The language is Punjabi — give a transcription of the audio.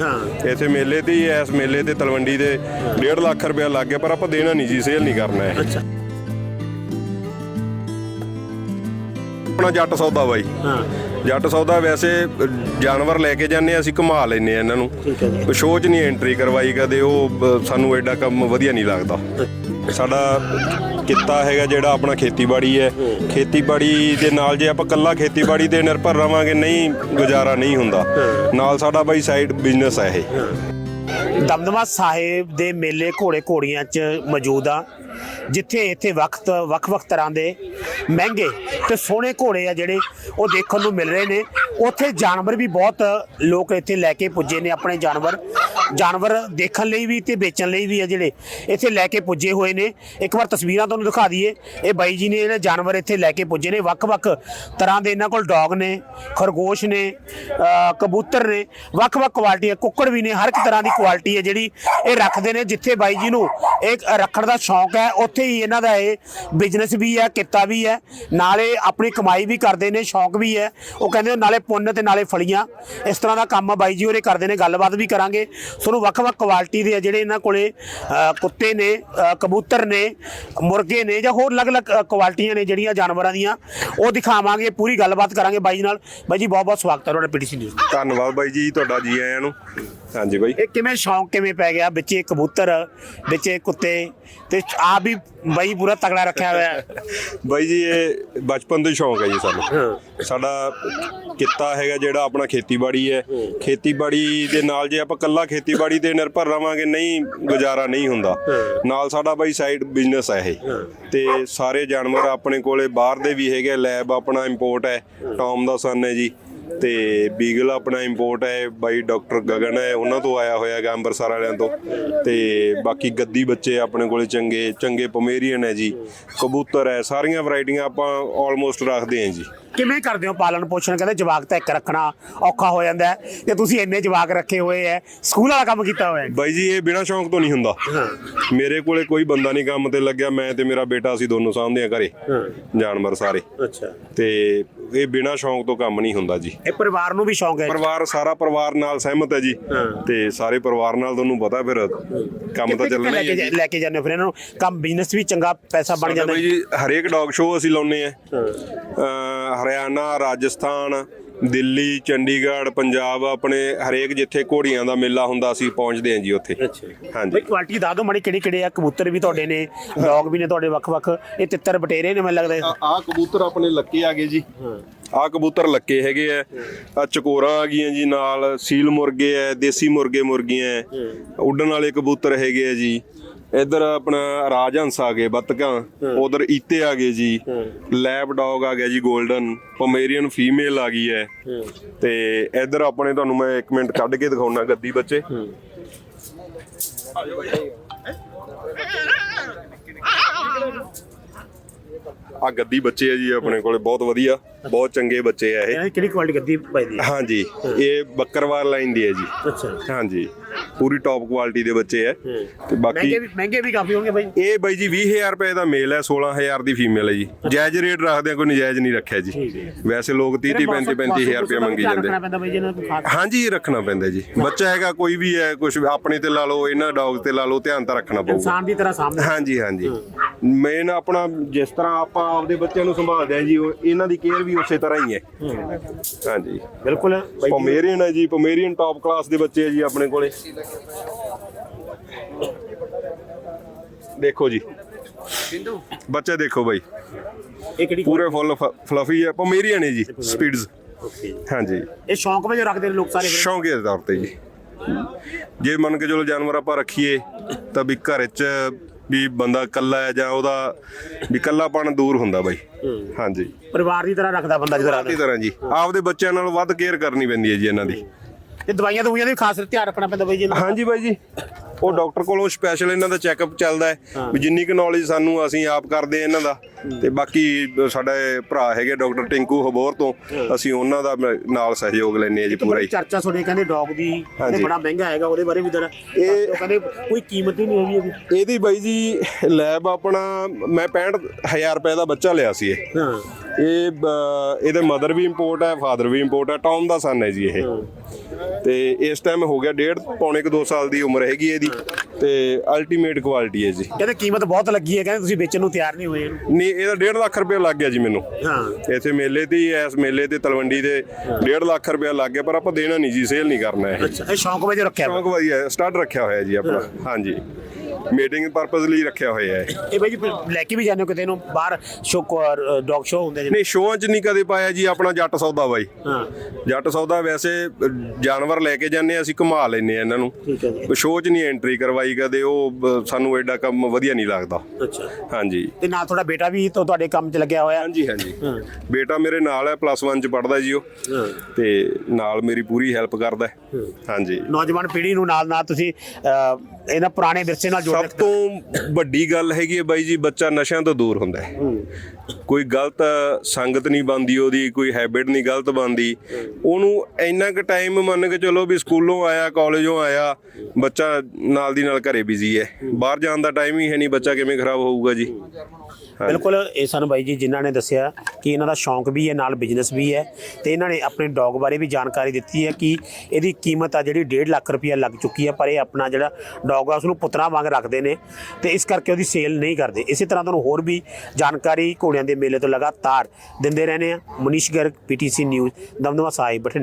ਹਾਂ। ਇੱਥੇ ਮੇਲੇ ਤੇ ਹੀ ਇਸ ਮੇਲੇ ਤੇ ਤਲਵੰਡੀ ਦੇ 1.5 ਲੱਖ ਰੁਪਇਆ ਲੱਗ ਗਿਆ ਪਰ ਆਪਾਂ ਦੇਣਾ ਨਹੀਂ ਜੀ ਸੇਲ ਨਹੀਂ ਕਰਨਾ ਇਹ। ਅੱਛਾ। ਆਪਣਾ ਜੱਟ ਸੌਦਾ ਬਾਈ। ਹਾਂ। ਜੱਟ ਸੌਦਾ ਵੈਸੇ ਅ, ਜਾਨਵਰ ਲੈ ਕੇ ਜਾਂਦੇ ਹਾਂ, ਅਸੀਂ ਘੁਮਾ ਲੈਨੇ ਆ ਇਹਨਾਂ ਨੂੰ। ਠੀਕ ਹੈ ਜੀ। ਸ਼ੋਅ 'ਚ ਨਹੀਂ ਐਂਟਰੀ ਕਰਵਾਈ ਕਦੇ ਉਹ ਅ, ਸਾਨੂੰ ਐਡਾ ਕੰਮ ਵਧੀਆ ਨਹੀਂ ਲੱਗਦਾ। ਸਾਡਾ ਕਿੱਤਾ ਹੈਗਾ ਜਿਹੜਾ ਆਪਣਾ ਖੇਤੀਬਾੜੀ ਹੈ। ਖੇਤੀਬਾੜੀ ਦੇ ਨਾਲ ਜੇ ਆਪਾਂ ਕੱਲਾ ਖੇਤੀਬਾੜੀ ਤੇ ਨਿਰਭਰ ਰਵਾਂਗੇ, ਨਹੀਂ ਗੁਜ਼ਾਰਾ ਨਹੀਂ ਹੁੰਦਾ। ਨਾਲ ਸਾਡਾ ਬਾਈ ਸਾਈਡ ਬਿਜ਼ਨਸ ਹੈ ਇਹ। ਦਮਦਮਾ ਸਾਹਿਬ ਦੇ ਮੇਲੇ ਘੋੜੇ ਘੋੜੀਆਂ 'ਚ ਮੌਜੂਦ ਆ, ਜਿੱਥੇ ਇੱਥੇ ਵਕਤ, ਵੱਖ-ਵੱਖ ਤਰ੍ਹਾਂ ਦੇ ਮਹਿੰਗੇ ਤੇ ਸੋਹਣੇ ਘੋੜੇ ਆ ਜਿਹੜੇ ਉਹ ਦੇਖਣ ਨੂੰ ਮਿਲ ਰਹੇ ਨੇ। ਉੱਥੇ ਜਾਨਵਰ ਵੀ ਬਹੁਤ ਲੋਕ ਇੱਥੇ ਲੈ ਕੇ ਪੁੱਜੇ ਨੇ ਆਪਣੇ ਜਾਨਵਰ। ਜਾਨਵਰ ਦੇਖਣ ਲਈ ਵੀ ਤੇ ਵੇਚਣ ਲਈ ਵੀ ਆ ਜਿਹੜੇ ਇੱਥੇ ਲੈ ਕੇ ਪੁੱਜੇ ਹੋਏ ਨੇ। ਇੱਕ ਵਾਰ ਤਸਵੀਰਾਂ ਤੁਹਾਨੂੰ ਦਿਖਾ ਦਈਏ। ਇਹ ਬਾਈ ਜੀ ਨੇ ਜਿਹੜੇ ਜਾਨਵਰ ਇੱਥੇ ਲੈ ਕੇ ਪੁੱਜੇ ਨੇ। ਵੱਖ-ਵੱਖ ਤਰ੍ਹਾਂ ਦੇ ਇਹਨਾਂ ਕੋਲ ਡੌਗ ਨੇ, ਖਰਗੋਸ਼ ਨੇ ਕਬੂਤਰ ਨੇ। ਵੱਖ-ਵੱਖ ਕੁਆਲਿਟੀਆਂ, ਕੁੱਕੜ ਵੀ ਨੇ। ਹਰ ਇੱਕ ਤਰ੍ਹਾਂ ਦੀ ਕੁਆਲਿਟੀ ਹੈ ਜਿਹੜੀ ਇਹ ਰੱਖਦੇ ਨੇ, ਜਿੱਥੇ ਬਾਈ ਜੀ ਨੂੰ ਇਹ ਰੱਖਣ ਦਾ ਸ਼ੌਂਕ ਹੈ। ਉੱਥੇ ਹੀ ਇਹਨਾਂ ਦਾ ਇਹ ਬਿਜ਼ਨਸ ਵੀ ਹੈ, ਕਿੱਤਾ ਵੀ ਹੈ। ਨਾਲੇ ਆਪਣੀ ਕਮਾਈ ਵੀ ਕਰਦੇ ਨੇ, ਸ਼ੌਂਕ ਵੀ ਹੈ। ਉਹ ਕਹਿੰਦੇ ਨਾਲੇ ਪੁੰਨ ਤੇ ਨਾਲੇ ਫਲੀਆਂ। ਇਸ ਤਰ੍ਹਾਂ ਦਾ ਕੰਮ ਬਾਈ ਜੀ ਹੋਰੇ ਕਰਦੇ ਨੇ। ਗੱਲਬਾਤ ਵੀ ਕਰਾਂਗੇ। ਤੁਹਾਨੂੰ ਵੱਖ-ਵੱਖ ਕੁਆਲਿਟੀ ਦੇ ਆ ਜਿਹੜੇ ਇਹਨਾਂ ਕੋਲੇ ਕੁੱਤੇ ਨੇ ਕਬੂਤਰ ਨੇ ਮੁਰਗੇ ਨੇ ਜਾਂ ਹੋਰ ਅਲੱਗ-ਅਲੱਗ ਕੁਆਲਿਟੀਆਂ ਨੇ ਜਿਹੜੀਆਂ ਜਾਨਵਰਾਂ ਦੀਆਂ ਉਹ ਦਿਖਾਵਾਂਗੇ ਪੂਰੀ ਗੱਲਬਾਤ ਕਰਾਂਗੇ ਬਾਈ ਜੀ ਨਾਲ। ਬਾਈ ਜੀ ਬਹੁਤ-ਬਹੁਤ ਸਵਾਗਤ ਹੈ ਤੁਹਾਡਾ ਪੀਟੀਸੀ ਨਿਊਜ਼ ਧੰਨਵਾਦ ਬਾਈ ਜੀ ਤੁਹਾਡਾ ਜੀ ਆਇਆਂ ਨੂੰ। ਹਾਂਜੀ ਬਾਈ। ਇਹ ਕਿਵੇਂ ਸ਼ੌਂਕ ਕਿਵੇਂ ਪੈ ਗਿਆ? ਵਿੱਚ ਇਹ ਕਬੂਤਰ ਵਿੱਚ ਇਹ ਕੁੱਤੇ ਤੇ ਆਪ ਵੀ ਬਾਈ ਪੂਰਾ ਤਗੜਾ ਰੱਖਿਆ ਹੋਇਆ। ਹੈ ਬਾਈ ਜੀ ਇਹ ਬਚਪਨ ਤੋਂ ਹੀ ਸ਼ੌਂਕ ਹੈ ਜੀ ਸਾਨੂੰ। ਸਾਡਾ ਕਿੱਤਾ ਹੈਗਾ ਜਿਹੜਾ ਆਪਣਾ ਖੇਤੀਬਾੜੀ ਹੈ। ਖੇਤੀਬਾੜੀ ਦੇ ਨਾਲ ਜੇ ਆਪਾਂ ਕੱਲਾ ਖੇਤੀਬਾੜੀ ਤੇ ਨਿਰਭਰ ਰਵਾਂਗੇ ਨਹੀਂ ਗੁਜ਼ਾਰਾ ਨਹੀਂ ਹੁੰਦਾ। ਨਾਲ ਸਾਡਾ ਬਾਈ ਸਾਈਡ ਬਿਜ਼ਨਸ ਹੈ ਇਹ। ਤੇ ਸਾਰੇ ਜਾਨਵਰ ਆਪਣੇ ਕੋਲੇ ਬਾਹਰ ਦੇ ਵੀ ਹੈਗੇ ਲੈਬ ਆਪਣਾ ਇੰਪੋਰਟ ਹੈ। ਟੌਮ ਦਾ ਸਨ ਹੈ ਜੀ। ਤੇ ਬੀਗਲ ਆਪਣਾ ਇੰਪੋਰਟ ਹੈ, ਬਾਈ ਡਾਕਟਰ ਗਗਨ ਹੈ, ਉਹਨਾਂ ਤੋਂ ਆਇਆ ਹੋਇਆ ਹੈਗਾ ਅੰਮ੍ਰਿਤਸਰ ਵਾਲਿਆਂ ਤੋਂ। ਤੇ ਬਾਕੀ ਗੱਦੀ ਬੱਚੇ ਆਪਣੇ ਕੋਲੇ ਚੰਗੇ ਚੰਗੇ ਪਮੇਰੀਅਨ ਹੈ ਜੀ। ਕਬੂਤਰ ਹੈ, ਸਾਰੀਆਂ ਵੈਰਾਈਟੀਆਂ ਆਪਾਂ ਆਲਮੋਸਟ ਰੱਖਦੇ ਹਾਂ ਜੀ। ਕਿਵੇਂ ਕਰਦੇ ਹੋ ਪਾਲਣ ਪੋਸ਼ਣ? ਕਹਿੰਦੇ ਜਵਾਕ ਤਾਂ ਇੱਕ ਰੱਖਣਾ ਔਖਾ ਹੋ ਜਾਂਦਾ ਹੈ। ਤੇ ਤੁਸੀਂ ਇੰਨੇ ਜਵਾਕ ਰੱਖੇ ਹੋਏ ਐ ਸਕੂਲ ਵਾਲਾ ਕੰਮ ਕੀਤਾ ਹੋਇਆ ਹੈ। ਬਾਈ ਜੀ ਇਹ ਬਿਨਾਂ ਸ਼ੌਂਕ ਤੋਂ ਨਹੀਂ ਹੁੰਦਾ। ਮੇਰੇ ਕੋਲੇ ਕੋਈ ਬੰਦਾ ਨਹੀਂ ਕੰਮ ਤੇ ਲੱਗਿਆ ਮੈਂ ਤੇ ਮੇਰਾ ਬੇਟਾ ਅਸੀਂ ਦੋਨੋਂ ਸਾਂਭਦੇ ਆ ਘਰੇ। ਜਾਨਵਰ ਸਾਰੇ। ਅੱਛਾ। ਤੇ ਇਹ ਬਿਨਾਂ ਸ਼ੌਂਕ ਤੋਂ ਕੰਮ ਨਹੀਂ ਹੁੰਦਾ ਜੀ। ਇਹ ਪਰਿਵਾਰ ਨੂੰ ਵੀ ਸ਼ੌਂਕ ਹੈ ਪਰਿਵਾਰ ਸਾਰਾ ਪਰਿਵਾਰ ਨਾਲ ਸਹਿਮਤ ਹੈ ਜੀ। ਤੇ ਸਾਰੇ ਪਰਿਵਾਰ ਨਾਲ ਤੁਹਾਨੂੰ ਪਤਾ ਫਿਰ ਕੰਮ ਤਾਂ ਚੱਲਣਾ ਹੀ ਹੈ ਲੈ ਕੇ ਜਾਂਦੇ ਫਿਰ ਇਹਨਾਂ? ਨੂੰ ਕੰਮ ਬਿਜ਼ਨਸ ਵੀ ਚੰਗਾ ਪੈਸਾ ਬਣ ਜਾਂਦਾ ਬਾਈ। ਜੀ। ਹਰੇਕ ਡੌਗ ਸ਼ੋਅ ਅਸੀਂ ਲਾਉਨੇ ਆ ਹਰਿਆਣਾ ਰਾਜਸਥਾਨ ਦਿੱਲੀ ਚੰਡੀਗੜ੍ਹ ਪੰਜਾਬ ਆਪਣੇ ਹਰੇਕ ਜਿੱਥੇ ਘੋੜੀਆਂ ਦਾ ਮੇਲਾ ਹੁੰਦਾ ਅਸੀਂ ਪਹੁੰਚਦੇ ਹਾਂ ਜੀ ਉੱਥੇ। ਹਾਂਜੀ। ਬਈ ਕੁਆਲਿਟੀ ਦੱਸ ਦਿਓ ਮਾੜੀ ਕਿਹੜੇ ਕਿਹੜੇ ਆ ਕਬੂਤਰ ਵੀ ਤੁਹਾਡੇ ਨੇ ਡੌਗ ਵੀ ਨੇ ਤੁਹਾਡੇ ਵੱਖ-ਵੱਖ ਇਹ ਤਿੱਤਰ ਬਟੇਰੇ ਨੇ ਮੈਨੂੰ ਲੱਗਦਾ ਆ ਕਬੂਤਰ ਆਪਣੇ ਲੱਕੇ ਆ ਗਏ ਜੀ। ਆ ਕਬੂਤਰ ਲੱਕੇ ਹੈਗੇ ਆ ਆ ਚਕੋਰਾਂ ਆ ਗਈਆਂ ਜੀ ਨਾਲ ਸੀਲ ਮੁਰਗੇ ਐ ਦੇਸੀ ਮੁਰਗੇ ਮੁਰਗੀਆਂ ਉੱਡਣ ਵਾਲੇ ਕਬੂਤਰ ਹੈਗੇ ਆ ਜੀ। ਇੱਧਰ ਆਪਣਾ ਰਾਜਹੰਸ ਆ ਗਏ ਬੱਤਕਾਂ ਉਧਰ ਈਤੇ ਆ ਗਏ ਜੀ। ਲੈਬ ਡੌਗ ਆ ਗਿਆ ਜੀ 골ਡਨ ਪਮੇਰੀਅਨ ਫੀਮੇਲ ਆ ਗਈ ਐ ਤੇ ਇੱਧਰ ਆਪਣੇ ਤੁਹਾਨੂੰ ਮੈਂ 1 ਮਿੰਟ ਕੱਢ ਕੇ ਦਿਖਾਉਣਾ ਗੱਦੀ ਬੱਚੇ। ਆ ਗੱਦੀ ਬੱਚੇ ਆ ਜੀ ਆਪਣੇ ਕੋਲੇ ਬਹੁਤ ਵਧੀਆ ਬਹੁਤ ਚੰਗੇ ਬੱਚੇ ਆ ਇਹ। ਇਹ ਕਿਹੜੀ ਕੁਆਲਿਟੀ ਗੱਦੀ ਪੈਦੀ ਹੈ? ਹਾਂਜੀ ਇਹ ਬੱਕਰਵਾਲ ਲਾਈਨ ਦੀ ਹੈ ਜੀ। ਅੱਛਾ। ਹਾਂਜੀ ਪੂਰੀ ਟੌਪ ਕੁਆਲਿਟੀ ਦੇ ਬੱਚੇ ਆ। ਤੇ ਬਾਕੀ ਮਹਿੰਗੇ ਵੀ ਮਹਿੰਗੇ ਵੀ ਕਾਫੀ ਹੋਣਗੇ ਬਾਈ? ਇਹ ਬਾਈ ਜੀ 20000 ਰੁਪਏ ਦਾ ਮੇਲ ਹੈ 16000 ਦੀ ਫੀਮੇਲ ਹੈ ਜੀ। ਜਾਇਜ਼ ਰੇਟ ਰੱਖਦੇ ਆ ਕੋਈ ਨਜਾਇਜ਼ ਨਹੀਂ ਰੱਖਿਆ ਜੀ। ਠੀਕ ਹੈ। ਵੈਸੇ ਲੋਕ 30 30 35 35000 ਰੁਪਏ ਮੰਗੀ ਜਾਂਦੇ ਰੱਖਣਾ ਪੈਂਦਾ ਬਾਈ ਜੀ ਇਹਨਾਂ ਨੂੰ ਖਾਸ? ਹਾਂਜੀ ਰੱਖਣਾ ਪੈਂਦਾ ਜੀ। ਬੱਚਾ ਹੈਗਾ ਕੋਈ ਵੀ ਹੈ ਕੁਝ ਆਪਣੇ ਤੇ ਲਾ ਲਓ ਇਹਨਾਂ ਡੌਗ ਤੇ ਲਾ ਲਓ ਧਿਆਨ ਤਾਂ ਰੱਖਣਾ ਪਊਗਾ। ਇਨਸਾਨ ਦੀ ਤਰ੍ਹਾਂ ਸਾਹਮਣੇ। ਹਾਂਜੀ ਹਾਂਜੀ। ਮੇਨ ਆਪਣਾ ਜਿਸ ਤਰ੍ਹਾਂ ਆਪਾਂ ਆਪਦੇ ਬੱਚਿਆਂ ਨੂੰ ਸੰਭਾਲਦੇ ਆ ਜੀ ਉਹ ਇਹਨਾਂ ਦੀ ਕੇਅਰ ਵੀ ਉਸੇ ਤਰ੍ਹਾਂ ਹੀ ਹੈ। ਹਾਂਜੀ। ਬਿਲਕੁਲ। ਬਾਈ ਜੀ, ਪਮੇਰੀਅਨ ਹੈ ਜੀ ਪਮੇਰੀਅਨ ਟਾਪ ਕਲਾਸ ਦੇ ਬੱਚੇ ਹੈ ਜੀ ਆਪਣੇ ਕੋਲੇ। ਦੇਖੋ ਜੀ। ਬੱਚੇ ਦੇਖੋ ਬਾਈ। ਇਹ ਕਿਹੜੀ ਪੂਰੇ ਫੁੱਲ ਫਲਫੀ ਹੈ ਪਮੇਰੀਅਨ ਹੈ ਜੀ ਸਪੀਡਸ। ਹਾਂਜੀ। ਇਹ ਸ਼ੌਂਕ ਵਜੋਂ ਰੱਖਦੇ ਨੇ ਲੋਕ ਸਾਰੇ ਫਿਰ। ਸ਼ੌਂਕੀ ਦੇ ਤੌਰ ਤੇ ਜੀ। ਜੇ ਮੰਨ ਕੇ ਚਲੋ ਜਾਨਵਰ ਆਪਾਂ ਰੱਖੀਏ ਤਾਂ ਵੀ ਘਰ 'ਚ ਵੀ ਬੰਦਾ ਇਕੱਲਾ ਹੈ ਜਾਂ ਉਹਦਾ ਵੀ ਇਕੱਲਾਪਣ ਦੂਰ ਹੁੰਦਾ ਬਾਈ। ਹਾਂਜੀ। ਪਰਿਵਾਰ ਦੀ ਤਰ੍ਹਾਂ ਰੱਖਦਾ ਬੰਦਾ ਜਦੋਂ ਰੱਖਦਾ ਤਰ੍ਹਾਂ ਜੀ। ਆਪਦੇ ਬੱਚਿਆਂ ਨਾਲੋਂ ਵੱਧ ਕੇਅਰ ਕਰਨੀ ਪੈਂਦੀ ਹੈ ਜੀ ਇਹਨਾਂ ਦੀ। ਇਹ ਦਵਾਈਆਂ ਦਵਾਈਆਂ ਦਾ ਵੀ ਖਾਸ ਧਿਆਨ ਰੱਖਣਾ ਪੈਂਦਾ ਬਾਈ ਜੀ। ਹਾਂਜੀ ਬਾਈ ਜੀ। ਉਹ ਡਾਕਟਰ ਕੋਲੋਂ ਸਪੈਸ਼ਲ ਇਹਨਾਂ ਦਾ ਚੈੱਕਅਪ ਚੱਲਦਾ ਹੈ ਵੀ ਜਿੰਨੀ ਕੁ ਨੌਲੇਜ ਸਾਨੂੰ ਅਸੀਂ ਆਪ ਕਰਦੇ ਇਹਨਾਂ ਦਾ। ਤੇ ਬਾਕੀ ਸਾਡੇ ਭਰਾ ਹੈਗੇ ਡਾਕਟਰ ਟਿੰਕੂ ਹਬੋਰ ਤੋਂ ਅਸੀਂ ਉਹਨਾਂ ਦਾ ਨਾਲ ਸਹਿਯੋਗ ਲੈਂਦੇ ਹਾਂ ਜੀ ਪੂਰਾ ਹੀ। ਚਰਚਾ ਸੁਣੀ ਕਹਿੰਦੇ ਡੌਗ ਦੀ ਇਹ। ਬੜਾ ਮਹਿੰਗਾ ਹੈਗਾ ਉਹਦੇ ਬਾਰੇ ਵੀ ਜਰਾ ਇਹ- ਕਹਿੰਦੇ ਕੋਈ ਕੀਮਤ ਹੀ ਨਹੀਂ ਹੈਗੀ ਇਹਦੀ। ਇਹਦੀ ਬਾਈ ਜੀ ਲੈਬ ਆਪਣਾ ਮੈਂ 65000 ਰੁਪਏ ਦਾ ਬੱਚਾ ਲਿਆ ਸੀ ਇਹ। ਹਾਂ। ਇਹ ਇਹਦੇ ਮਦਰ ਵੀ ਇੰਪੋਰਟ ਹੈ ਫਾਦਰ ਵੀ ਇੰਪੋਰਟ ਹੈ ਟੌਮ ਦਾ ਸਨ ਹੈ ਜੀ ਇਹ। ਤੇ ਇਸ ਟਾਈਮ ਹੋ ਗਿਆ ਡੇਢ ਪੌਣੇ ਕੁ 2 ਸਾਲ ਦੀ ਉਮਰ ਹੈਗੀ ਇਹਦੀ। ਤੇ ਅਲਟੀਮੇਟ ਕੁਆਲਿਟੀ ਹੈ ਜੀ। ਕਹਿੰਦੇ ਕੀਮਤ ਬਹੁਤ ਲੱਗੀ ਹੈ ਕਹਿੰਦੇ ਤੁਸੀਂ ਵੇਚਣ ਨੂੰ ਤਿਆਰ ਨਹੀਂ ਹੋਏ। ਨਹੀਂ ਇਹਦਾ 1.5 ਲੱਖ ਰੁਪਏ ਲੱਗ ਗਿਆ ਜੀ ਮੈਨੂੰ। ਹਾਂ। ਇੱਥੇ ਮੇਲੇ ਤੇ ਹੀ ਇਸ ਮੇਲੇ ਤੇ ਤਲਵੰਡੀ ਦੇ 1.5 ਲੱਖ ਰੁਪਏ ਲੱਗ ਗਿਆ ਪਰ ਆਪਾਂ ਦੇਣਾ ਨਹੀਂ ਜੀ ਸੇਲ ਨਹੀਂ ਕਰਨਾ ਇਹ। ਅੱਛਾ ਇਹ ਸ਼ੌਂਕ ਵਜੋਂ ਰੱਖਿਆ। ਸ਼ੌਂਕ ਵਧੀਆ ਸਟਾਰਟ ਰੱਖਿਆ ਹੋਇਆ ਜੀ ਆਪਣਾ ਹਾਂਜੀ। ਮੀਟਿੰਗ ਪਰਪਸ ਲਈ ਰੱਖਿਆ ਹੋਇਆ ਹੈ। ਇਹ ਬਾਈ ਜੀ ਲੈ ਕੇ ਵੀ ਜਾਂਦੇ ਹੋ ਕਿਤੇ ਨੂੰ ਬਾਹਰ ਸ਼ੋਕ ਡੌਗ ਸ਼ੋ ਹੁੰਦੇ ਨੇ ਨਹੀਂ ਸ਼ੋਆਂ 'ਚ ਨਹੀਂ ਕਦੇ ਪਾਇਆ ਜੀ ਆਪਣਾ ਜੱਟ ਸੌਦਾ ਬਾਈ। ਹਾਂ। ਜੱਟ ਸੌਦਾ ਵੈਸੇ ਜਾਨਵਰ ਲੈ ਕੇ ਜਾਂਦੇ ਅਸੀਂ ਘੁਮਾ ਲੈਨੇ ਆ ਇਹਨਾਂ ਨੂੰ। ਠੀਕ ਹੈ ਜੀ। ਸ਼ੋਅ 'ਚ ਨਹੀਂ ਐਂਟਰੀ ਕਰਵਾਈ ਕਦੇ ਉਹ ਸਾਨੂੰ ਐਡਾ ਕੰਮ ਵਧੀਆ ਨਹੀਂ ਲੱਗਦਾ। ਅੱਛਾ। ਹਾਂਜੀ। ਤੇ ਨਾਲ ਤੁਹਾਡਾ ਬੇਟਾ ਵੀ ਤਾਂ ਤੁਹਾਡੇ ਕੰਮ 'ਚ ਲੱਗਿਆ ਹੋਇਆ। ਹਾਂਜੀ ਹਾਂਜੀ। ਬੇਟਾ ਮੇਰੇ ਨਾਲ ਹੈ ਪਲੱਸ 1 ਚ ਪੜਦਾ ਜੀ ਉਹ। ਤੇ ਨਾਲ ਮੇਰੀ ਪੂਰੀ ਹੈਲਪ ਕਰਦਾ। ਹਾਂਜੀ। ਨੌਜਵਾਨ ਪੀੜ੍ਹੀ ਨੂੰ ਨਾਲ ਨਾਲ ਤੁਸੀਂ ਇਹਨਾਂ ਪੁਰਾਣੇ ਵਿਰਸੇ ਨਾਲ ਜੋੜ ਸਭ ਤੋਂ ਵੱਡੀ ਗੱਲ ਹੈਗੀ ਹੈ ਬਾਈ ਜੀ ਬੱਚਾ ਨਸ਼ਿਆਂ ਤੋਂ ਦੂਰ ਹੁੰਦਾ ਹੈ। ਕੋਈ ਗਲਤ ਸੰਗਤ ਨਹੀਂ ਬੰਦੀ ਉਹਦੀ ਕੋਈ ਹੈਬਿਟ ਨਹੀਂ ਗਲਤ ਬੰਦੀ ਉਹਨੂੰ ਇੰਨਾ ਕੁ ਟਾਈਮ ਮੰਨ ਕੇ ਚਲੋ ਵੀ ਸਕੂਲੋਂ ਆਇਆ ਕਾਲਜੋਂ ਆਇਆ ਬੱਚਾ ਨਾਲ ਦੀ ਨਾਲ ਘਰੇ ਬਿਜ਼ੀ ਹੈ। ਬਾਹਰ ਜਾਣ ਦਾ ਟਾਈਮ ਹੀ ਹੈ ਨਹੀਂ ਬੱਚਾ ਕਿਵੇਂ ਖਰਾਬ ਹੋਊਗਾ ਜੀ। ਬਿਲਕੁਲ ਇਹ ਸਾਨੂੰ ਬਾਈ ਜੀ ਜਿਨ੍ਹਾਂ ਨੇ ਦੱਸਿਆ ਕਿ ਇਹਨਾਂ ਦਾ ਸ਼ੌਂਕ ਵੀ ਹੈ ਨਾਲ ਬਿਜ਼ਨਸ ਵੀ ਹੈ ਤੇ ਇਹਨਾਂ ਨੇ ਆਪਣੇ ਡੌਗ ਬਾਰੇ ਵੀ ਜਾਣਕਾਰੀ ਦਿੱਤੀ ਹੈ ਕਿ ਇਹਦੀ ਕੀਮਤ ਆ ਜਿਹੜੀ 1.5 ਲੱਖ ਰੁਪਇਆ ਲੱਗ ਚੁੱਕੀ ਹੈ ਪਰ ਇਹ ਆਪਣਾ ਜਿਹੜਾ ਡੌਗ ਆ ਉਸ ਨੂੰ ਪੁੱਤਰਾ ਵਾਂਗ ਰੱਖਦੇ ਨੇ ਤੇ ਇਸ ਕਰਕੇ ਉਹਦੀ ਸੇਲ ਨਹੀਂ ਕਰਦੇ। ਇਸੇ ਤਰ੍ਹਾਂ ਤੁਹਾਨੂੰ ਹੋਰ ਵੀ ਜਾਣਕਾਰੀ ਘੋੜਿਆਂ ਦੇ ਮੇਲੇ ਤੋਂ ਲਗਾਤਾਰ ਦਿੰਦੇ ਰਹਿੰਦੇ ਆ ਮਨੀਸ਼ ਗਰਗ, ਪੀਟੀਸੀ ਨਿਊਜ਼, ਦਮਦਮਾ ਸਾਹਿਬ, ਬਠਿੰਡਾ।